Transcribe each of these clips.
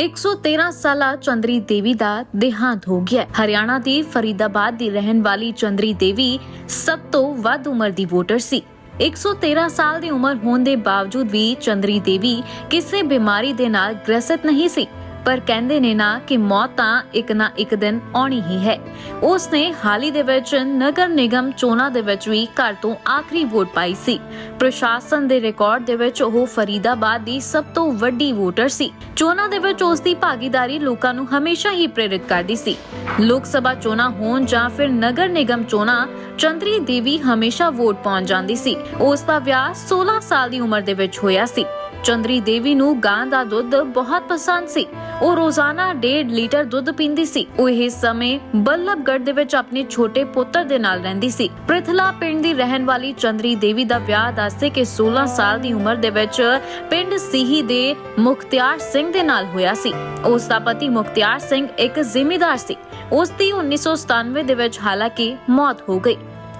113 ਸਾਲਾ ਚੰਦਰੀ ਦੇਵੀ ਦਾ ਦੇਹਾਂਤ ਹੋ ਗਿਆ ਹਰਿਆਣਾ ਦੀ ਫਰੀਦਾਬਾਦ ਦੀ ਰਹਿਣ ਵਾਲੀ ਚੰਦਰੀ ਦੇਵੀ ਸਭ ਤੋਂ ਵੱਧ ਉਮਰ ਦੀ ਵੋਟਰ ਸੀ। 113 ਸਾਲ ਦੀ ਉਮਰ ਹੋਣ ਦੇ ਬਾਵਜੂਦ ਵੀ ਚੰਦਰੀ ਦੇਵੀ ਕਿਸੇ ਬਿਮਾਰੀ ਦੇ ਨਾਲ ਗ੍ਰਸਤ ਨਹੀਂ ਸੀ। ਪਰ ਕਹਿੰਦੇ ਨੇ ਨਾ ਕਿ ਮੌਤ ਤਾਂ ਇੱਕ ਨਾ ਇੱਕ ਦਿਨ ਆਉਣੀ ਹੀ ਹੈ। ਉਸ ਨੇ ਹਾਲ ਹੀ ਦੇ ਵਿੱਚ ਨਗਰ ਨਿਗਮ ਚੋਣਾਂ ਦੇ ਵਿੱਚ ਵੀ ਘਰ ਤੋਂ ਆਖਰੀ ਵੋਟ ਪਾਈ ਸੀ। ਪ੍ਰਸ਼ਾਸਨ ਦੇ ਰਿਕਾਰਡ ਦੇ ਵਿੱਚ ਉਹ ਫਰੀਦਾਬਾਦ ਦੀ ਸਭ ਤੋਂ ਵੱਡੀ ਵੋਟਰ ਸੀ। ਚੋਣਾਂ ਦੇ ਵਿੱਚ ਉਸ ਦੀ ਭਾਗੀਦਾਰੀ ਲੋਕਾਂ ਨੂੰ ਹਮੇਸ਼ਾ ਹੀ ਪ੍ਰੇਰਿਤ ਕਰਦੀ ਸੀ। ਲੋਕ ਸਭਾ ਚੋਣਾਂ ਹੋਣ ਜਾਂ ਫਿਰ ਨਗਰ ਨਿਗਮ ਚੋਣਾਂ, ਚੰਦਰੀ ਦੇਵੀ ਹਮੇਸ਼ਾ ਵੋਟ ਪਾਉਣ ਜਾਂਦੀ ਸੀ। ਉਸ ਦਾ ਵਿਆਹ 16 ਸਾਲ ਦੀ ਉਮਰ ਦੇ ਵਿੱਚ ਹੋਇਆ ਸੀ। ਚੰਦਰੀ ਦੇਵੀ ਨੂੰ ਗਾਂ ਦਾ ਦੁੱਧ ਬਹੁਤ ਪਸੰਦ ਸੀ। ਉਹ ਰੋਜ਼ਾਨਾ 1.5 ਲੀਟਰ ਦੁੱਧ ਪੀਂਦੀ ਸੀ। ਉਹ ਇਹ ਸਮੇਂ ਬੱਲਭਗੜ੍ਹ ਦੇ ਵਿੱਚ ਆਪਣੇ ਛੋਟੇ ਪੁੱਤਰ ਦੇ ਨਾਲ ਰਹਿੰਦੀ ਸੀ। ਪ੍ਰਿਥਲਾ ਪਿੰਡ ਦੀ ਰਹਿਣ ਵਾਲੀ ਚੰਦਰੀ ਦੇਵੀ ਦਾ ਵਿਆਹ ਦੱਸਦੇ ਕਿ 16 ਸਾਲ ਦੀ ਉਮਰ ਦੇ ਵਿੱਚ ਪਿੰਡ ਸੀਹੀ ਦੇ ਮੁਖਤਿਆਰ ਸਿੰਘ ਦੇ ਨਾਲ ਹੋਇਆ ਸੀ। ਉਸ ਦਾ ਪਤੀ ਮੁਖਤਿਆਰ ਸਿੰਘ ਇੱਕ ਜਿਮੀਦਾਰ ਸੀ। ਉਸ ਦੀ 1997 ਦੇ ਵਿੱਚ ਹਾਲਾਂਕਿ ਮੌਤ ਹੋ ਗਈ।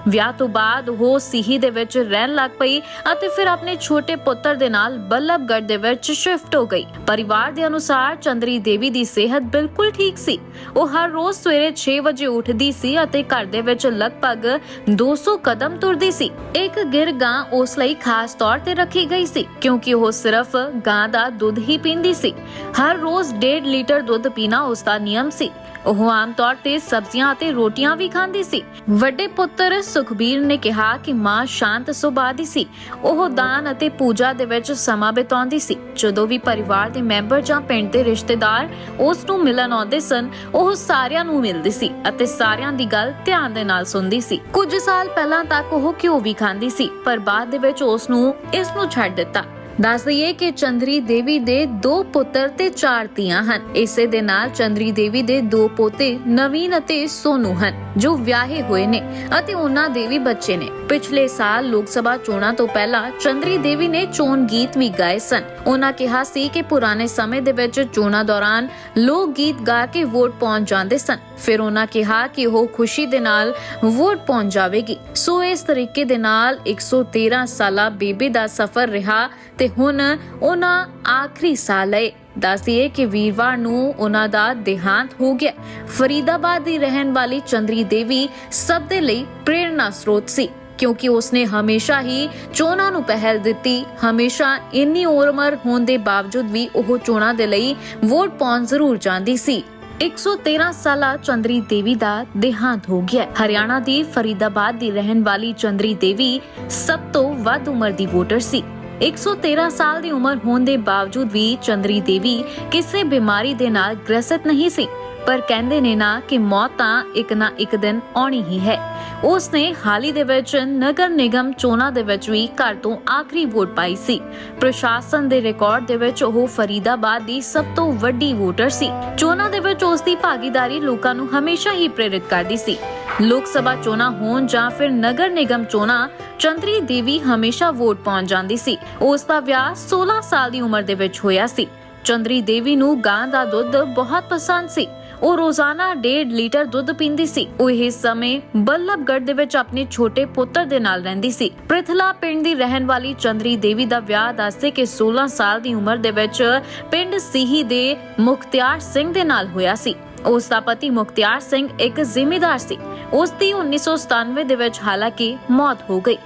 ਵਿਆਹ ਤੋਂ ਬਾਅਦ ਉਹ ਸੀਹੀ ਦੇ ਵਿੱਚ ਰਹਿਣ ਲੱਗ ਪਈ ਅਤੇ ਫਿਰ ਆਪਣੇ ਛੋਟੇ ਪੁੱਤਰ ਦੇ ਨਾਲ ਬੱਲਭਗੜ੍ਹ ਦੇ ਵਿੱਚ ਸ਼ਿਫਟ ਹੋ ਗਈ। ਪਰਿਵਾਰ ਦੇ ਅਨੁਸਾਰ ਚੰਦਰੀ ਦੇਵੀ ਦੀ ਸਿਹਤ ਬਿਲਕੁਲ ਠੀਕ ਸੀ। ਉਹ ਹਰ ਰੋਜ਼ ਸਵੇਰੇ 6 ਵਜੇ ਉੱਠਦੀ ਸੀ ਅਤੇ ਘਰ ਦੇ ਵਿੱਚ ਲਗਭਗ 200 ਕਦਮ ਤੁਰਦੀ ਸੀ। ਇੱਕ ਗਿਰ ਗਾਂ ਉਸ ਲਈ ਖਾਸ ਤੌਰ ਤੇ ਰੱਖੀ ਗਈ ਸੀ, ਕਿਉਂਕਿ ਉਹ ਸਿਰਫ ਗਾਂ ਦਾ ਦੁੱਧ ਹੀ ਪੀਂਦੀ ਸੀ। ਹਰ ਰੋਜ਼ 1.5 ਲੀਟਰ ਦੁੱਧ ਪੀਣਾ ਉਸ ਦਾ ਨਿਯਮ ਸੀ। ਉਹ ਆਮ ਤੌਰ ਤੇ ਸਬਜ਼ੀਆਂ ਅਤੇ ਰੋਟੀਆਂ ਵੀ ਖਾਂਦੀ ਸੀ। ਵੱਡੇ ਪੁੱਤਰ ਸੁਖਬੀਰ ਨੇ ਕਿਹਾ ਕਿ ਮਾਂ ਸ਼ਾਂਤ ਸੁਭਾਅ ਦੀ ਸੀ। ਉਹ ਦਾਨ ਅਤੇ ਪੂਜਾ ਦੇ ਵਿੱਚ ਸਮਾਂ ਬਿਤਾਉਂਦੀ ਸੀ। ਜਦੋਂ ਵੀ ਪਰਿਵਾਰ ਦੇ ਮੈਂਬਰ ਜਾਂ ਪਿੰਡ ਦੇ ਰਿਸ਼ਤੇਦਾਰ ਉਸ ਨੂੰ ਮਿਲਣ ਆਉਂਦੇ ਸਨ, ਉਹ ਸਾਰਿਆਂ ਨੂੰ ਮਿਲਦੀ ਸੀ ਅਤੇ ਸਾਰਿਆਂ ਦੀ ਗੱਲ ਧਿਆਨ ਦੇ ਨਾਲ ਸੁਣਦੀ ਸੀ। ਕੁਝ ਸਾਲ ਪਹਿਲਾਂ ਤੱਕ ਉਹ ਘਿਓ ਵੀ ਖਾਂਦੀ ਸੀ, ਪਰ ਬਾਅਦ ਦੇ ਵਿੱਚ ਉਸ ਨੂੰ ਇਸ ਨੂੰ ਛੱਡ ਦਿੱਤਾ। ਦੱਸ ਦਈਏ ਕਿ ਚੰਦਰੀ ਦੇਵੀ ਦੇ ਦੋ ਪੁੱਤਰ ਤੇ ਚਾਰ ਧੀਆਂ ਹਨ। ਇਸੇ ਦੇ ਨਾਲ ਚੰਦਰੀ ਦੇਵੀ ਦੇ ਦੋ ਪੋਤੇ ਨਵੀਨ ਅਤੇ ਸੋਨੂ ਹਨ, ਜੋ ਵਿਆਹੇ ਹੋਏ ਨੇ ਅਤੇ ਉਹਨਾਂ ਦੇ ਵੀ ਬੱਚੇ ਨੇ। ਪਿਛਲੇ ਸਾਲ ਲੋਕ ਸਭਾ ਚੋਣਾਂ ਤੋਂ ਪਹਿਲਾਂ ਚੰਦਰੀ ਦੇਵੀ ਨੇ ਚੋਣ ਗੀਤ ਵੀ ਗਾਏ ਸਨ। ਉਹਨਾਂ ਕਿਹਾ ਸੀ ਕਿ ਪੁਰਾਣੇ ਸਮੇਂ ਦੇ ਵਿੱਚ ਚੋਣਾਂ ਦੌਰਾਨ ਲੋਕ ਗੀਤ ਗਾ ਕੇ ਵੋਟ ਪਾਉਣ ਜਾਂਦੇ ਸਨ। ਫਿਰ ਉਹਨਾਂ ਕਿਹਾ ਕਿ ਉਹ ਖੁਸ਼ੀ ਦੇ ਨਾਲ ਵੋਟ ਪਾਉਣ ਜਾਵੇਗੀ। ਸੋ ਇਸ ਤਰੀਕੇ ਦੇ ਨਾਲ 113 ਸਾਲਾ ਬੇਬੇ ਦਾ ਸਫ਼ਰ ਰਿਹਾ ਤੇ ਹੁਣ ਉਹਨਾਂ ਆਖਰੀ ਸਾਲ ਲਏ ਦੱਸਿਏ ਕਿ ਵੀਰਵਾਰ ਨੂੰ ਉਹਨਾਂ ਦਾ ਦੇਹਾਂਤ ਹੋ ਗਿਆ। ਫਰੀਦਾਬਾਦ ਦੀ ਰਹਿਣ ਵਾਲੀ ਚੰਦਰੀ ਦੇਵੀ ਸਭ ਦੇ ਲਈ ਪ੍ਰੇਰਣਾ ਸਰੋਤ ਸੀ, ਕਿਉਂਕਿ ਉਸਨੇ ਹਮੇਸ਼ਾ ਹੀ ਚੋਣਾਂ ਨੂੰ ਪਹਿਲ ਦਿੱਤੀ। ਹਮੇਸ਼ਾ ਇੰਨੀ ਉਮਰ ਹੋਣ ਦੇ ਬਾਵਜੂਦ ਵੀ ਉਹ ਚੋਣਾਂ ਦੇ ਲਈ ਵੋਟ ਪਾਉਣ ਜ਼ਰੂਰ ਜਾਂਦੀ ਸੀ। 113 ਸਾਲਾ ਚੰਦਰੀ ਦੇਵੀ ਦਾ ਦੇਹਾਂਤ ਹੋ ਗਿਆ। ਹਰਿਆਣਾ ਦੀ ਫਰੀਦਾਬਾਦ ਦੀ ਰਹਿਣ ਵਾਲੀ ਚੰਦਰੀ ਦੇਵੀ ਸਭ ਤੋਂ ਵੱਧ ਉਮਰ ਦੀ ਵੋਟਰ ਸੀ। 113 ਸਾਲ ਦੀ ਉਮਰ ਹੋਣ ਦੇ ਬਾਵਜੂਦ ਵੀ ਚੰਦਰੀ ਦੇਵੀ ਕਿਸੇ ਬਿਮਾਰੀ ਦੇ ਨਾਲ ਗ੍ਰਸਤ ਨਹੀਂ ਸੀ, ਪਰ ਕਹਿੰਦੇ ਨੇ ਨਾ ਕਿ ਮੌਤ ਤਾਂ ਇੱਕ ਨਾ ਇੱਕ ਦਿਨ ਆਉਣੀ ਹੀ ਹੈ। ਉਸ ਨੇ ਹਾਲ ਦੇ ਵਿੱਚ ਨਗਰ ਨਿਗਮ ਚੋਣਾਂ ਦੇ ਵਿੱਚ ਵੀ ਘਰ ਤੋਂ ਆਖਰੀ ਵੋਟ ਪਾਈ ਸੀ। ਪ੍ਰਸ਼ਾਸਨ ਦੇ ਰਿਕਾਰਡ ਦੇ ਵਿੱਚ ਉਹ ਫਰੀਦਾਬਾਦ ਦੀ ਸਭ ਤੋਂ ਵੱਡੀ ਵੋਟਰ ਸੀ। ਚੋਣਾਂ ਦੇ ਵਿੱਚ ਉਸ ਦੀ ਭਾਗੀਦਾਰੀ ਲੋਕਾਂ ਨੂੰ ਹਮੇਸ਼ਾ ਹੀ ਪ੍ਰੇਰਿਤ ਕਰਦੀ ਸੀ। ਲੋਕ ਸਭਾ ਚੋਣਾਂ ਹੋਣ ਜਾਂ ਫਿਰ ਨਗਰ ਨਿਗਮ ਚੋਣਾਂ, ਚੰਦਰੀ ਦੇਵੀ ਹਮੇਸ਼ਾ ਵੋਟ ਪਾਉਣ ਜਾਂਦੀ ਸੀ। ਉਸ ਦਾ ਵਿਆਹ 16 ਸਾਲ ਦੀ ਉਮਰ ਦੇ ਵਿੱਚ ਹੋਇਆ ਸੀ। ਚੰਦਰੀ ਦੇਵੀ ਨੂੰ ਗਾਂ ਦਾ ਦੁੱਧ ਬਹੁਤ ਪਸੰਦ ਸੀ। ਉਹ ਰੋਜ਼ਾਨਾ 1.5 ਲੀਟਰ ਦੁੱਧ ਪੀਂਦੀ ਸੀ। ਉਹ ਇਹ ਸਮੇਂ ਬੱਲਭਗੜ੍ਹ ਦੇ ਵਿੱਚ ਆਪਣੇ ਛੋਟੇ ਪੁੱਤਰ ਦੇ ਨਾਲ ਰਹਿੰਦੀ ਸੀ। ਪ੍ਰਿਥਲਾ ਪਿੰਡ ਦੀ ਰਹਿਣ ਵਾਲੀ ਚੰਦਰੀ ਦੇਵੀ ਦਾ ਵਿਆਹ ਦੱਸਦੇ ਕਿ 16 ਸਾਲ ਦੀ ਉਮਰ ਦੇ ਵਿੱਚ ਪਿੰਡ ਸੀਹੀ ਦੇ ਮੁਖਤਿਆਰ ਸਿੰਘ ਦੇ ਨਾਲ ਹੋਇਆ ਸੀ। ਉਸ ਦਾ ਪਤੀ ਮੁਖਤਿਆਰ ਸਿੰਘ ਇੱਕ ਜ਼ਿਮੀਂਦਾਰ ਸੀ। ਉਸ ਦੀ 1997 ਦੇ ਵਿੱਚ ਹਾਲਾਂਕਿ ਮੌਤ ਹੋ ਗਈ।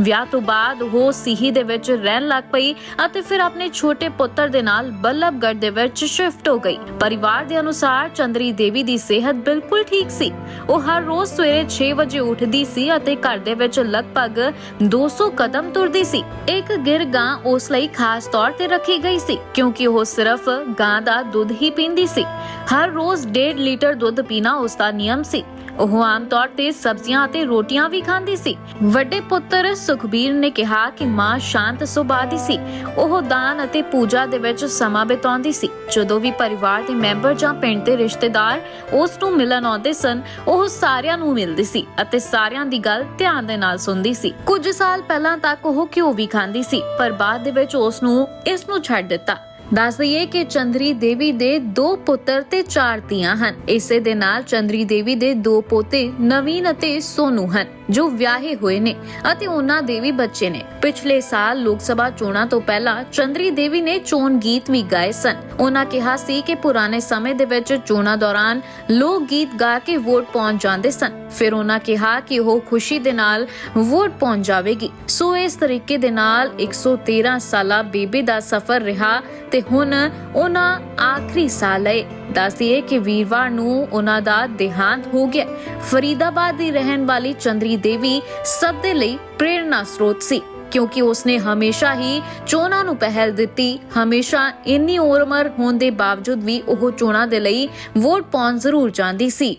ਵਿਆਹ ਤੋਂ ਬਾਅਦ ਉਹ ਸੀਹੀ ਦੇ ਵਿੱਚ ਰਹਿਣ ਲੱਗ ਪਈ ਅਤੇ ਫਿਰ ਆਪਣੇ ਛੋਟੇ ਪੁੱਤਰ ਦੇ ਨਾਲ ਬੱਲਭਗੜ੍ਹ ਦੇ ਵਿੱਚ ਸ਼ਿਫਟ ਹੋ ਗਈ। ਪਰਿਵਾਰ ਦੇ ਅਨੁਸਾਰ ਚੰਦਰੀ ਦੇਵੀ ਦੀ ਸਿਹਤ ਬਿਲਕੁਲ ਠੀਕ ਸੀ। ਉਹ ਹਰ ਰੋਜ਼ ਸਵੇਰੇ 6 ਵਜੇ ਉੱਠਦੀ ਸੀ ਅਤੇ ਘਰ ਦੇ ਵਿੱਚ ਲਗਭਗ 200 ਕਦਮ ਤੁਰਦੀ ਸੀ। ਇੱਕ ਗਿਰ ਗਾਂ ਉਸ ਲਈ ਖਾਸ ਤੌਰ ਤੇ ਰੱਖੀ ਗਈ ਸੀ, ਕਿਉਂਕਿ ਉਹ ਸਿਰਫ ਗਾਂ ਦਾ ਦੁੱਧ ਹੀ ਪੀਂਦੀ ਸੀ। ਹਰ ਰੋਜ਼ 1.5 ਲੀਟਰ ਦੁੱਧ ਪੀਣਾ ਉਸ ਦਾ ਨਿਯਮ ਸੀ। ਉਹ ਆਮ ਤੌਰ ਤੇ ਸਬਜ਼ੀਆਂ ਅਤੇ ਰੋਟੀਆਂ ਵੀ ਖਾਂਦੀ ਸੀ। ਵੱਡੇ ਪੁੱਤਰ ਸੁਖਬੀਰ ਨੇ ਕਿਹਾ ਕਿ ਮਾਂ ਸ਼ਾਂਤ ਸੁਭਾਅ ਦੀ ਸੀ। ਉਹ ਦਾਨ ਅਤੇ ਪੂਜਾ ਦੇ ਵਿੱਚ ਸਮਾਂ ਬਿਤਾਉਂਦੀ ਸੀ। ਜਦੋਂ ਵੀ ਪਰਿਵਾਰ ਦੇ ਮੈਂਬਰ ਜਾਂ ਪਿੰਡ ਦੇ ਰਿਸ਼ਤੇਦਾਰ ਉਸ ਨੂੰ ਮਿਲਣ ਆਉਂਦੇ ਸਨ, ਉਹ ਸਾਰਿਆਂ ਨੂੰ ਮਿਲਦੀ ਸੀ ਅਤੇ ਸਾਰਿਆਂ ਦੀ ਗੱਲ ਧਿਆਨ ਦੇ ਨਾਲ ਸੁਣਦੀ ਸੀ। ਕੁਝ ਸਾਲ ਪਹਿਲਾਂ ਤੱਕ ਉਹ ਘਿਓ ਵੀ ਖਾਂਦੀ ਸੀ, ਪਰ ਬਾਅਦ ਦੇ ਵਿੱਚ ਉਸ ਨੂੰ ਇਸ ਨੂੰ ਛੱਡ ਦਿੱਤਾ। ਦੱਸ ਦਈਏ ਕਿ ਚੰਦਰੀ ਦੇਵੀ ਦੇ ਦੋ ਪੁੱਤਰ ਤੇ ਚਾਰ ਧੀਆਂ ਹਨ। ਇਸੇ ਦੇ ਨਾਲ ਚੰਦਰੀ ਦੇਵੀ ਦੇ ਦੋ ਪੋਤੇ ਨਵੀਨ ਅਤੇ ਸੋਨੂ ਹਨ। ਜੋ ਵਿਆਹੇ ਹੋਏ ਨੇ ਅਤੇ ਉਹਨਾਂ ਦੇ ਵੀ ਬੱਚੇ ਨੇ। ਪਿਛਲੇ ਸਾਲ ਲੋਕ ਸਭਾ ਚੋਣਾਂ ਤੋਂ ਪਹਿਲਾਂ ਚੰਦਰੀ ਦੇਵੀ ਨੇ ਚੋਣ ਗੀਤ ਵੀ ਗਾਏ ਸਨ। ਉਹਨਾਂ ਕਿਹਾ ਸੀ ਕਿ ਪੁਰਾਣੇ ਸਮੇਂ ਦੇ ਵਿੱਚ ਚੋਣਾਂ ਦੌਰਾਨ ਲੋਕ ਗੀਤ ਗਾ ਕੇ ਵੋਟ ਪਹੁੰਚ ਜਾਂਦੇ ਸਨ। ਫਿਰ ਉਹਨਾਂ ਕਿਹਾ ਕਿ ਉਹ ਖੁਸ਼ੀ ਦੇ ਨਾਲ ਵੋਟ ਪਹੁੰਚ ਜਾਵੇਗੀ। ਸੋ ਇਸ ਤਰੀਕੇ ਦੇ ਨਾਲ 113 ਸਾਲਾ ਬੇਬੇ ਦਾ ਸਫ਼ਰ ਰਿਹਾ ਤੇ ਹੁਣ ਉਹਨਾਂ ਆਖਰੀ ਸਾਲ ਲਏ ਦੱਸੀਏ ਕਿ ਵੀਰਵਾਰ ਨੂੰ ਉਹਨਾਂ ਦਾ ਦੇਹਾਂਤ ਹੋ ਗਿਆ। ਫਰੀਦਾਬਾਦ ਦੀ ਰਹਿਣ ਵਾਲੀ ਚੰਦਰੀ ਦੇਵੀ ਸਭ ਦੇ ਲਈ ਪ੍ਰੇਰਣਾ ਸਰੋਤ ਸੀ, ਕਿਉਂਕਿ ਉਸਨੇ ਹਮੇਸ਼ਾ ਹੀ ਚੋਣਾਂ ਨੂੰ ਪਹਿਲ ਦਿੱਤੀ। ਹਮੇਸ਼ਾ ਇੰਨੀ ਉਮਰ ਹੋਣ ਦੇ ਬਾਵਜੂਦ ਵੀ ਉਹ ਚੋਣਾਂ ਦੇ ਲਈ ਵੋਟ ਪਾਉਣ ਜ਼ਰੂਰ ਜਾਂਦੀ ਸੀ।